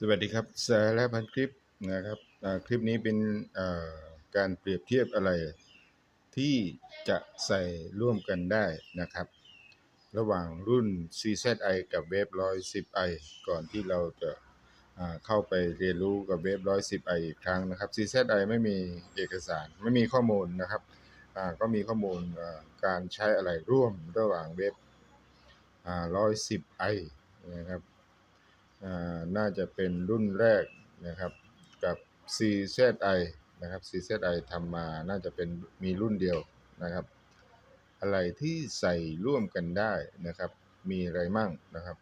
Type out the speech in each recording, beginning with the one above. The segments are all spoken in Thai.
สวัสดีครับสาระพันคลิปนะครับคลิปนี้เป็นการเปรียบเทียบอะไร ที่จะใส่ร่วมกันได้นะครับ ระหว่างรุ่น CZI กับเวฟ 110i ก่อนที่เราจะเข้าไปเรียนรู้กับเวฟ 110i อีกครั้งนะครับ CZI ไม่มีเอกสารไม่มีข้อมูลนะครับก็มีข้อมูลการใช้อะไรร่วมระหว่างเวฟอ่า 110i นะครับ น่าจะเป็นรุ่นแรกนะครับกับ CZI นะครับ CZI ทำมาน่าจะเป็นมีรุ่นเดียวนะครับ อะไรที่ใส่ร่วมกันได้นะครับ มีอะไรมั่งนะครับ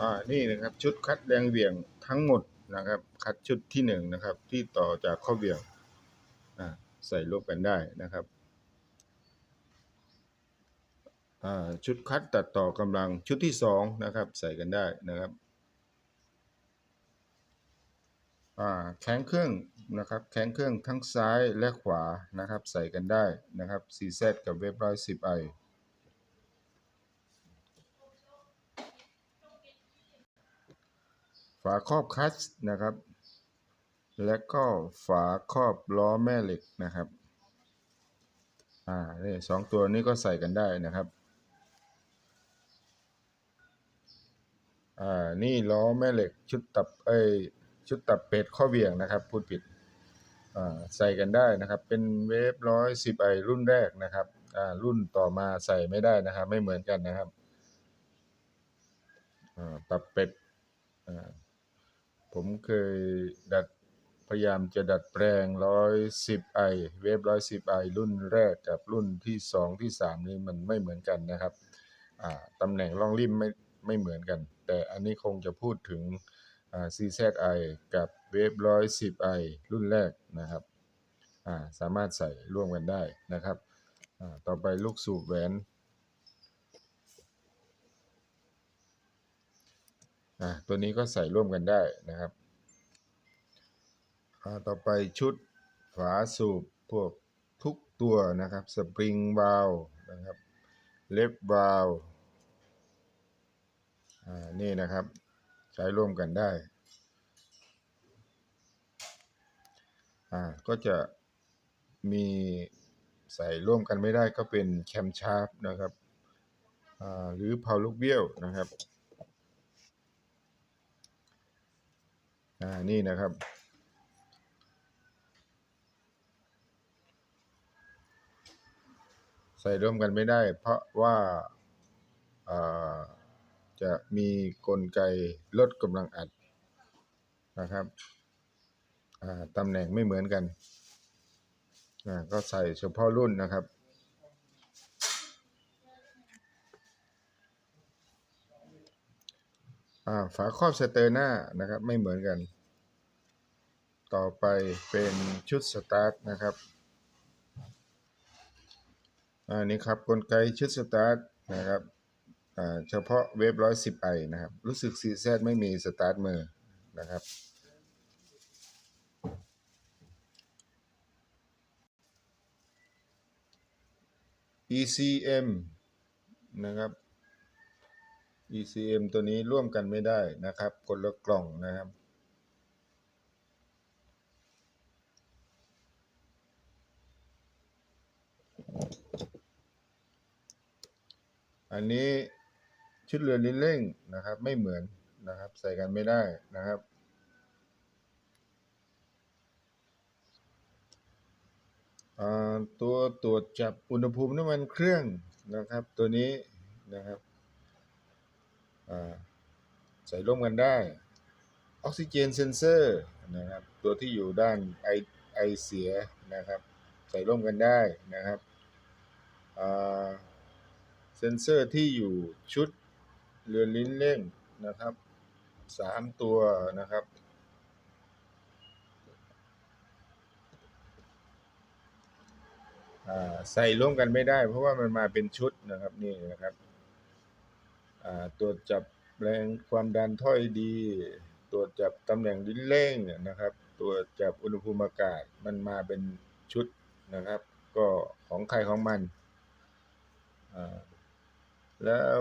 อ่านี่นะครับชุดคัดแรงเหวี่ยงทั้งหมดนะครับ คัดชุดที่หนึ่งนะครับ ที่ต่อจากข้อเหวี่ยงอ่าใส่ร่วมกันได้นะครับ อ่า ชุดคัดตัดต่อกำลังชุดที่สองนะครับ ใส่กันได้นะครับแข้งเครื่องนะครับแข้งเครื่องทั้งซ้ายและขวานะครับ ใส่กันได้นะครับ CZ กับเว็บร้อยสิบไอฝาครอบคัสนะครับ และก็ฝาครอบล้อแม่เหล็กนะครับ อ่าเนี่ยสองตัวนี้ก็ใส่กันได้นะครับ อ่านี่ล้อแม่เหล็กชุดตับเอ้ยชุดตับเป็ดข้อเวี่ยงนะครับพูดผิดอ่าใส่กันได้นะครับ เป็นเวฟร้อยสิบไอรุ่นแรกนะครับอ่ารุ่นต่อมาใส่ไม่ได้นะครับ ไม่เหมือนกันนะครับอ่าตับเป็ดอ่าผมเคยดัดพยายามจะดัดแปลงร้อยสิบไอเวฟร้อยสิบไอรุ่นแรกกับรุ่นที่สองที่สามนี่มันไม่เหมือนกันนะครับอ่าตำแหน่งร่องริมไม่ ไม่เหมือนกัน แต่อันนี้คงจะพูดถึง CZI กับเวฟร้อยสิบไอรุ่นแรกนะครับสามารถใส่ร่วมกันได้นะครับ ต่อไปลูกสูบแหวน ตัวนี้ก็ใส่ร่วมกันได้นะครับ ต่อไปชุดฝาสูบพวกทุกตัวนะครับ สปริงวาลนะครับ เล็บวาล นี่นะครับ ใช้ร่วมกันได้ ก็จะมีใส่ร่วมกันไม่ได้ก็เป็นแคมชาร์ปนะครับหรือเพาลูกเบี้ยวนะครับนี่นะครับใส่ร่วมกันไม่ได้ เพราะว่าอ่า จะมีกลไกลดกำลังอัดนะครับตำแหน่งไม่เหมือนกันก็ใส่เฉพาะรุ่นนะครับฝาครอบสเตอร์หน้านะครับไม่เหมือนกัน ต่อไปเป็นชุดสตาร์ทนะครับอันนี้ครับกลไกชุดสตาร์ทนะครับ เฉพาะเวฟร้อยสิบไอนะครับ รู้สึก CZ ไม่มีสตาร์ทมือนะครับ ECM นะครับ ECM ตัวนี้ร่วมกันไม่ได้นะครับคนละกล่องนะครับ อันนี้ ชุดเรือลิ้นเร่งนะครับ ไม่เหมือนนะครับ ใส่กันไม่ได้นะครับ ตัวตรวจจับอุณหภูมิน้ำมันเครื่องนะครับ ตัวนี้นะครับใส่ร่วมกันได้ ออกซิเจนเซนเซอร์นะครับ ตัวที่อยู่ด้านไอไอเสียนะครับ ใส่ร่วมกันได้นะครับเซนเซอร์ที่อยู่ชุด เรือนลิ้นเร่งนะครับสามตัวนะครับ ใส่ร่วมกันไม่ได้ เพราะว่ามันมาเป็นชุดนะครับนี่นะครับตรวจจับแรงความดันถ้อยดี ตรวจจับตำแหน่งลิ้นเร่งนะครับตรวจจับอุณหภูมิอากาศมันมาเป็นชุดนะครับ ก็ของใครของมันแล้ว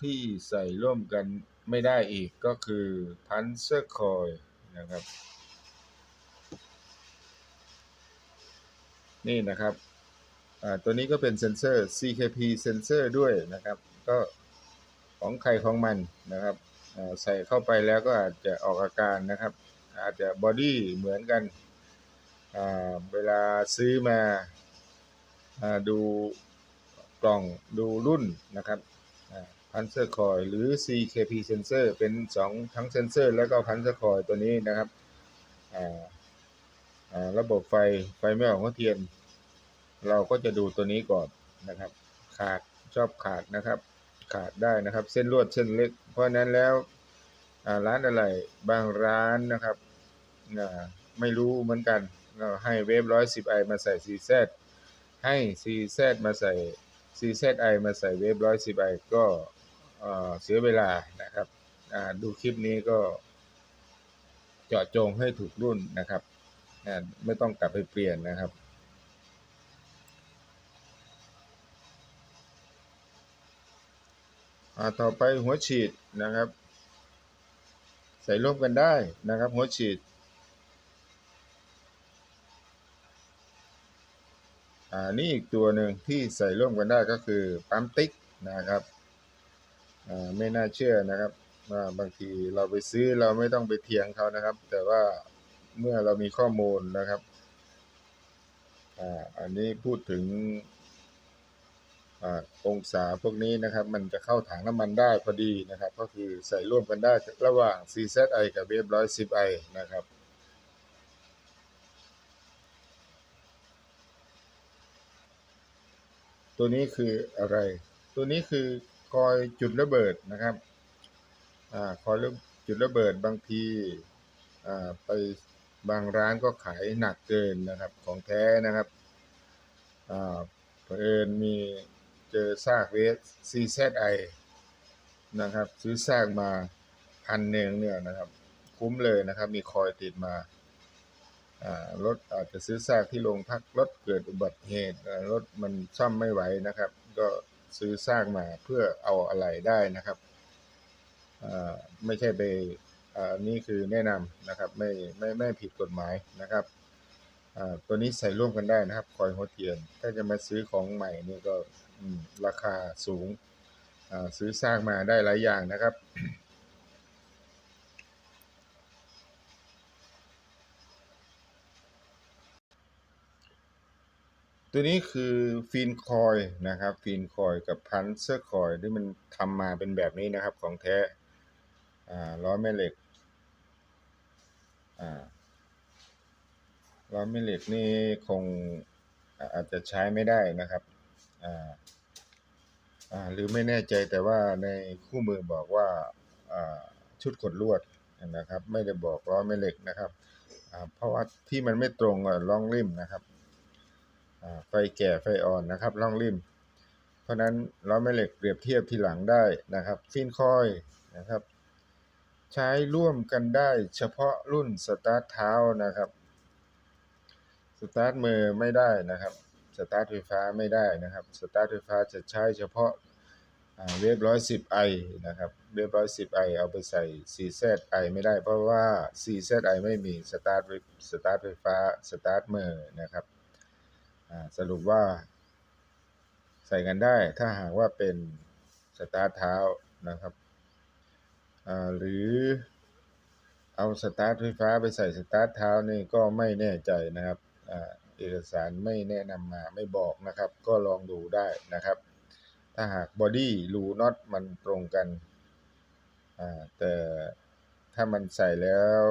ที่ใส่ร่วมกันไม่ได้อีกก็คือพันเซอร์คอยนะครับ นี่นะครับตัวนี้ก็เป็นเซนเซอร์ CKP เซนเซอร์ด้วยนะครับ ก็ของใครของมันนะครับใส่เข้าไปแล้วก็อาจจะออกอาการนะครับ อาจจะบอดี้เหมือนกัน เวลาซื้อมาอ่าดูกล่องดูรุ่นนะครับ พันเซอร์คอยหรือ CKP เซนเซอร์เป็น 2 ทั้งเซนเซอร์ แล้วก็พันเซอร์คอยตัวนี้นะครับอ่าอ่าระบบไฟไฟไม่ออกหัวเทียน เราก็จะดูตัวนี้ก่อนนะครับ ขาดชอบขาดนะครับ ขาดได้นะครับ เส้นลวดเส้นเล็ก เพราะนั้นแล้วอ่าร้านอะไรบางร้านนะครับอ่าไม่รู้เหมือนกันก็ให้เวฟร้อยสิบไอมาใส่ซีแซให้ซีแซมาใส่ซีแซไอมาใส่เวฟร้อยสิบไอก็ เสียเวลานะครับดูคลิปนี้ก็ เจาะจงให้ถูกรุ่นนะครับไม่ต้องกลับไปเปลี่ยนนะครับต่อไปหัวฉีดนะครับ ใส่ร่วมกันได้นะครับ หัวฉีดอ่านี่อีกตัวหนึ่งที่ใส่ร่วมกันได้ก็คือปั๊มติ๊กนะครับ ไม่น่าเชื่อนะครับว่าบางทีเราไปซื้อเราไม่ต้องไปเถียงเขานะครับ แต่ว่าเมื่อเรามีข้อมูลนะครับอ่าอันนี้พูดถึงอ่าองศาพวกนี้นะครับ มันจะเข้าถังน้ำมันได้พอดีนะครับ ก็คือใส่ร่วมกันได้ระหว่าง CZI กับ F110i นะครับตัวนี้คืออะไร ตัวนี้คือ คอยจุดระเบิดนะครับอ่าคอยจุดระเบิดบางทีอ่าไปบางร้านก็ขายหนักเกินนะครับ ของแท้นะครับอ่าเผอิญมีเจอซากเวส CZI นะครับ ซื้อซากมาพันหนึ่งเนี่ยนะครับ คุ้มเลยนะครับ มีคอยติดมารถอาจจะซื้อซากที่โรงพักรถเกิดอุบัติเหตุรถมันซ่อมไม่ไหวนะครับ ก็ ซื้อสร้างมาเพื่อเอาอะไรได้นะครับอ่าไม่ใช่ไปอ่านี่คือแนะนำนะครับไม่ไม่ไม่ผิดกฎหมายนะครับอ่าตัวนี้ใส่ร่วมกันได้นะครับคอยหัวเทียน ถ้าจะมาซื้อของใหม่นี่ก็อืมราคาสูงอ่าซื้อสร้างมาได้หลายอย่างนะครับ ตัวนี้คือฟีนคอยนะครับฟีนคอยกับพันเซอร์คอยที่มันทำมาเป็นแบบนี้นะครับของแท้อ่าล้อแม่เหล็กอ่าล้อแม่เหล็กนี่คงอาจจะใช้ไม่ได้นะครับหรือไม่แน่ใจแต่ว่าในคู่มือบอกว่าชุดกดลวดนะครับ ไม่ได้บอกล้อแม่เหล็กนะครับเพราะว่าที่มันไม่ตรงกับร่องริมนะครับ ไฟแก่ไฟอ่อนนะครับร่องริม เพราะนั้นล้อแม่เหล็กเปรียบเทียบทีหลังได้นะครับฟินคอยนะครับ ใช้ร่วมกันได้เฉพาะรุ่นสตาร์ทเท้านะครับสตาร์ทมือไม่ได้นะครับสตาร์ทไฟฟ้าไม่ได้นะครับสตาร์ทไฟฟ้าจะใช้เฉพาะเวฟร้อยสิบไอนะครับเวฟร้อยสิบไอเอาไปใส่ 4Z i ไอไม่ได้เพราะว่า 4Z i ไอไม่มีสตาร์ทสตาร์ทไฟฟ้าสตาร์ทมือนะครับ สรุปว่า ใส่กันได้ถ้าหากว่าเป็นสตาร์ทเท้านะครับหรือเอาสตาร์ทไฟฟ้าไปใส่สตาร์ทเท้านี่ก็ไม่แน่ใจนะครับเอกสารไม่แนะนำมาไม่บอกนะครับ ก็ลองดูได้นะครับ ถ้าหากบอดี้รูน็อตมันตรงกันแต่ถ้ามันใส่แล้ว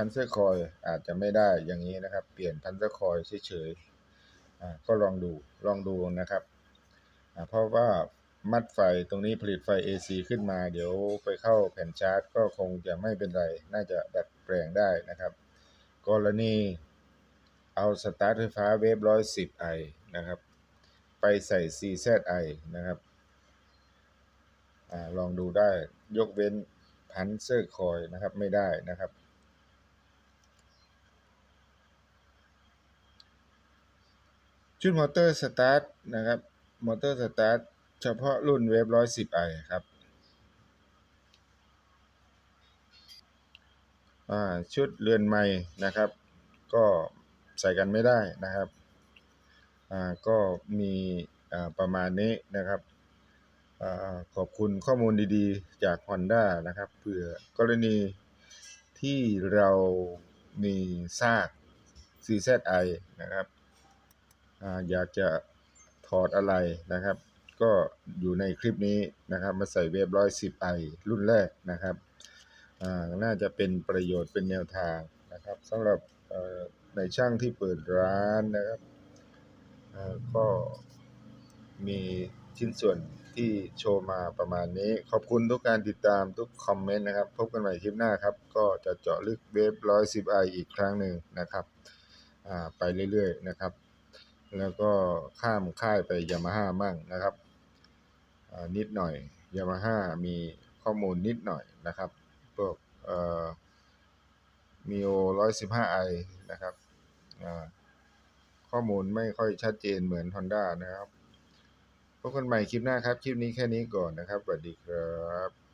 พันเซอร์คอยอาจจะไม่ได้อย่างนี้นะครับ เปลี่ยนพันเซอร์คอยเฉยๆก็ลองดูลองดูนะครับ เพราะว่ามัดไฟตรงนี้ผลิตไฟ AC ขึ้นมา เดี๋ยวไปเข้าแผ่นชาร์จ ก็คงจะไม่เป็นไร น่าจะดัดแปลงได้นะครับ กรณีเอาสตาร์ทไฟฟ้าเวฟร้อยสิบไอนะครับ ไปใส่ CZI นะครับอลองดูได้ยกเว้นพันเซอร์คอยนะครับไม่ได้นะครับ ชุดมอเตอร์สตาร์ทนะครับมอเตอร์สตาร์ทเฉพาะรุ่นเวฟ110 i ครับชุดเรือนไม้นะครับ ก็ใส่กันไม่ได้นะครับก็มีประมาณนี้นะครับอขอบคุณข้อมูลดีๆ จาก Honda นะครับเผื่อกรณีที่เรามีซาก CZI นะครับ อยากจะถอดอะไรนะครับ ก็อยู่ในคลิปนี้นะครับ มาใส่เวฟ110 i รุ่นแรกนะครับน่าจะเป็นประโยชน์เป็นแนวทางนะครับสำหรับในช่างที่เปิดร้านนะครับก็มีชิ้นส่วนที่โชว์มาประมาณนี้ ขอบคุณทุกการติดตามทุกคอมเมนต์นะครับ พบกันใหม่คลิปหน้าครับ ก็จะเจาะลึกเวฟ110 i อีกครั้งหนึ่งนะครับ ไปเรื่อยๆนะครับ แล้วก็ข้ามค่ายไป Yamaha มั่งนะครับนิดหน่อย Yamaha มีข้อมูลนิดหน่อยนะครับพวกเอ่อ Mio 115i นะครับข้อมูลไม่ค่อยชัดเจนเหมือน Honda นะครับพบกันใหม่คลิปหน้าครับ คลิปนี้แค่นี้ก่อนนะครับสวัสดีครับ